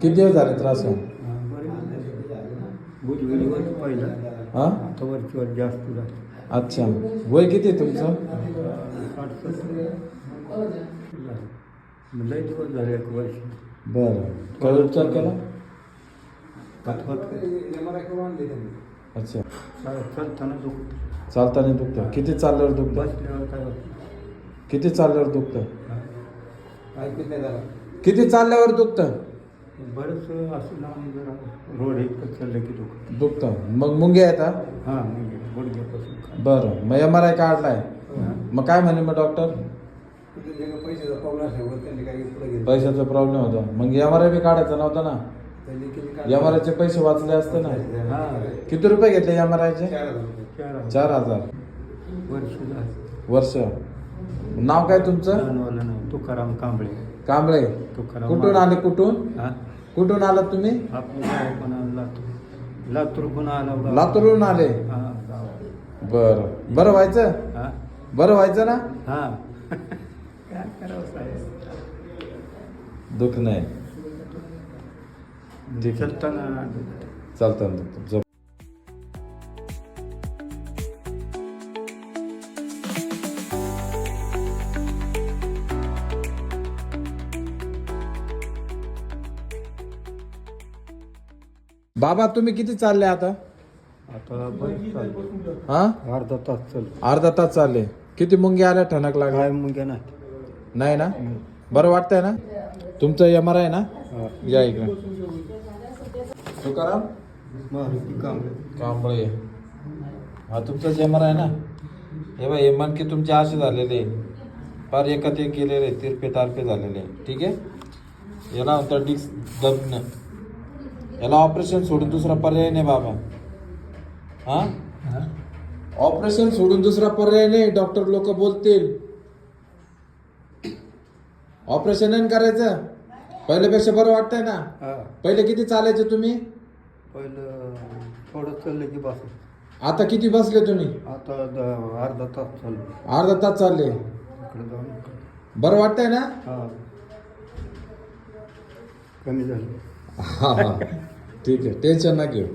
किती दिवस झाले त्रास होऊन? भुजबुलीवर जास्त अच्छा. वय किती आहे तुमचं? एक वर्ष बरं. काय उपचार केला? अच्छा. चालताना दुखत चालताना दुखतं किती चालल्यावर दुखतं काय किती चालल्यावर दुखतं ऐकत नाही झालं? किती चालल्यावर दुखतं? बरंच असं जरा रोड इतकं चाललं की दुखत. दुखतं. मग मुंग्या येतात हां? म्हणजे गुडघ्यापासून. बरं. मग एम आर आय काढलाय. मग काय म्हणे मग डॉक्टर पैशाचा प्रॉब्लेम असल्यावर त्यांनी काही पुढे गेलं. पैशाचा प्रॉब्लेम होता. मग एम आर आय बी काढायचा नव्हता ना? त्यांनी एम आर आयचे पैसे वाचले असते ना? हां. किती रुपये घेतले एम आर आयचे चार चार हजार. वर्ष झालं. वर्ष. नाव काय तुमचं? लहानवालं नाही तुकाराम कांबळे. कांबळे. तुकाराम कुठून आले कुठून? हां? कुठून आलात तुम्ही? आपलं गाव पण आलं लातूर. लातूर पण आला. लातूरहून आले? हां गाव बरं. बरं व्हायचं? हां? बरं व्हायचं ना? हां. काय करावं साहेब? दुःख नाही. ठीक आहे चलताना चालतं बाबा तुम्ही किती चालले आता? आता बरं हा? अर्धा तास चल अर्धा तास चालले. किती मुंगी आल्या? ठणक लागला. काय मुंग्या नाही नाही ना? बरं वाटतंय ना? तुमचं एम आर आहे ना? हां. या इकडे. तुकाराम? मारुती कांबळे. कांबळे. हा तुमचं एम आर आहे ना? हे बघ हे मनके तुमचे असे झालेले फार एकात एक गेलेले तिरपे तारपे झालेले ठीक आहे? याला म्हणतात डिस्क दबणं याला ऑपरेशन सोडून दुसरा पर्याय नाही बाबा. हा? ऑपरेशन सोडून दुसरा पर्याय नाही डॉक्टर लोक बोलतील. ऑपरेशन नाही करायचं? पहिल्यापेक्षा बरं वाटतंय ना? पहिले किती चालायचे तुम्ही? पहिलं थोडं चाललं की बस. आता किती बसले तुम्ही? आता अर्धा तास चाललो. अर्धा तास चालले. बरं वाटतंय ना? कमी झालं. हा हा. ठीक आहे टेन्शन ना घेऊ